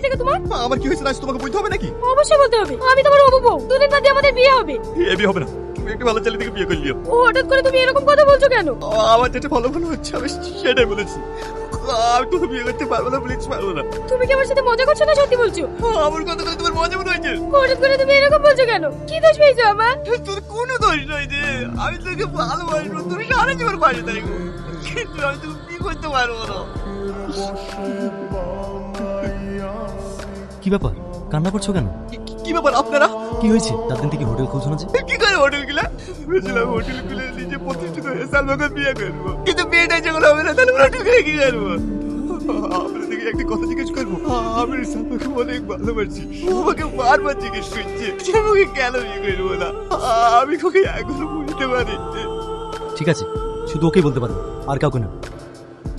হয়েছে কি তোমার? আমার কি হয়েছে না তোমাকে বলতে হবে নাকি? অবশ্যই বলতে হবে। আমি তোমার হবু বউ। দুদিন বাদে আমাদের বিয়ে হবে। এ বিয়ে হবে না। তুমি একটা ভালো ছেলে থেকে বিয়ে করলিও ও হঠাৎ করে তুমি এরকম কথা বলছো কেন? আমার যেটা ভালো ভালো হচ্ছে আমি সেটাই বলেছি। আমি তোকে বিয়ে করতে পারব না বলেছি পারব না। তুমি কি আমার সাথে মজা করছ না সত্যি বলছো? আমার কথা করে তোমার মজা মনে হয়েছে। হঠাৎ করে তুমি এরকম বলছো কেন? কি দোষ পেয়েছ আমার? তোর কোনো দোষ নয় রে আমি তোকে ভালোবাসবো তুমি সারা জীবন পাশে থাকব কিন্তু আমি তোকে বিয়ে করতে পারব না। কি ব্যাপার? কান্না করছ কেন? কি- ব্যাপার আপনারা? কি হয়েছে? তার দিন থেকে হোটেল খুলছো না যে কি করে হোটেলগুলা ভেবেছিলাম হোটেল খুলে নিজে প্রতিষ্ঠিত হয়ে সালমাকে বিয়ে করব। কিন্তু বিয়েটা যখন হবে না তাহলে হোটেল খুলে কি করব? আপনার থেকে একটা কথা জিজ্ঞেস করব? আমি সালমাকে অনেক ভালোবাসি। ও আমাকে বারবার জিজ্ঞেস করছে যে আমাকে কেন বিয়ে করব না? আমি ওকে এখনও বুঝতে পারি ঠিক আছে শুধু ওকেই বলতে পারো আর কাউকে না।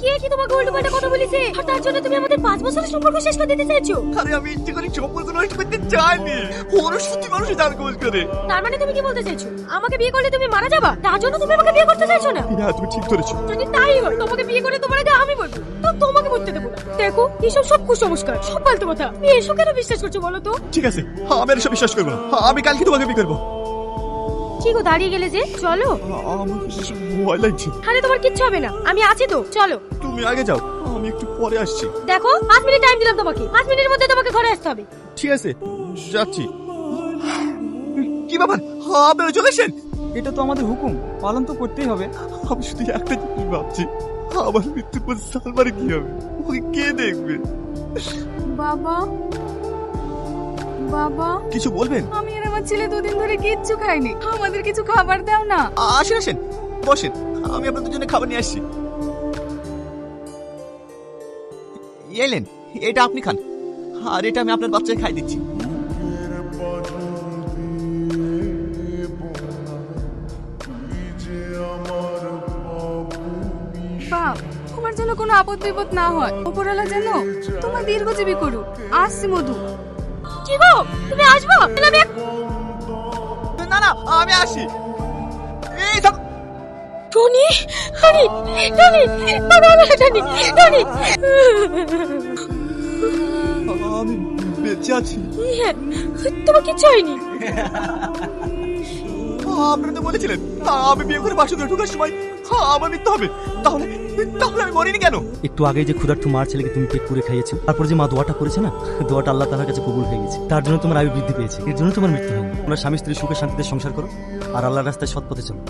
কে কি তোমাকে উল্টো পাল্টা কথা বলেছে। আর তার জন্য তুমি আমাদের পাঁচ বছরের সম্পর্ক শেষ করে দিতে চাইছো? আরে আমি ইচ্ছে করে সম্পর্ক নষ্ট করতে চাইনি। ওরা সত্যি মানুষের জান কোচ করে। তার মানে তুমি কি বলতে চাইছো? আমাকে বিয়ে করলে তুমি মারা যাবা? তার জন্য তুমি আমাকে বিয়ে করতে চাইছো না? হ্যাঁ তুমি ঠিক ধরেছো। যদি তাই হয় তোমাকে বিয়ে করে তোমার আগে আমি বলব তো তোমাকে বলতে দেবো দেখো এসব সব কুসংস্কার সব ফালতু কথা। তুমি এসব কেন বিশ্বাস করছ বলো তো? ঠিক আছে আমি এসব বিশ্বাস করব না। আমি কালকে তোমাকে বিয়ে করব। কি গো দাঁড়িয়ে গেলে যে চলো। আমার ভয় লাগছে। আরে তোমার কিচ্ছু হবে না আমি আছি তো চলো। তুমি আগে যাও আমি একটু পরে আসছি। দেখো পাঁচ মিনিট টাইম দিলাম তোমাকে পাঁচ মিনিটের মধ্যে তোমাকে ঘরে আসতে হবে। ঠিক আছে যাচ্ছি। কি ব্যাপার? আপনারা চলে এসেন এটা তো আমাদের হুকুম পালন তো করতেই হবে। আমি শুধু একটা জিনিস ভাবছি আমার মৃত্যুর পর সালমারে কি হবে? ওকে কে দেখবে? বাবা বাবা। কিছু বলবেন? আমি আর আমার ছেলে দুদিন ধরে কিচ্ছু খাইনি। আমাদের কিছু খাবার দাও না। আসেন আসেন। বসেন। আমি আপনাদের জন্য খাবার নিয়ে আসছি। এলেন এটা আপনি খান। আর এটা আমি আপনার বাচ্চাকে খাই দিচ্ছি। তোমার জন্য কোনো আপদ বিপদ না হয়। উপরওয়ালা যেন তোমার দীর্ঘজীবী করুক। আসছি মধু কি গো? তুমি আসব? না না আমি আসি। এই থাম Tony Tony Tony Tony Tony. আমি বেঁচে আছি। তোমাকে তোমার কিচ্ছু হয়নি আপনারা তো বলেছিলেন আমি বিয়ে করে বাসুদেব ঢুকার সময় আমার মৃত্যু হবে। তাহলে তাহলে আমি মরিনি কেন? একটু আগে যে ক্ষুধার্থ মার ছেলেকে তুমি পেট করে খাইয়েছো, তারপর যে মা দোয়াটা করেছে না, দোয়াটা আল্লাহ তালার কাছে কবুল হয়ে গেছে। তার জন্য তোমার আয়ু বৃদ্ধি পেয়েছে। এর জন্য তোমার মৃত্যু হয়নি তোমরা স্বামী স্ত্রী সুখে শান্তিতে সংসার করো, আর আল্লাহর রাস্তায় সৎ পথে চলো।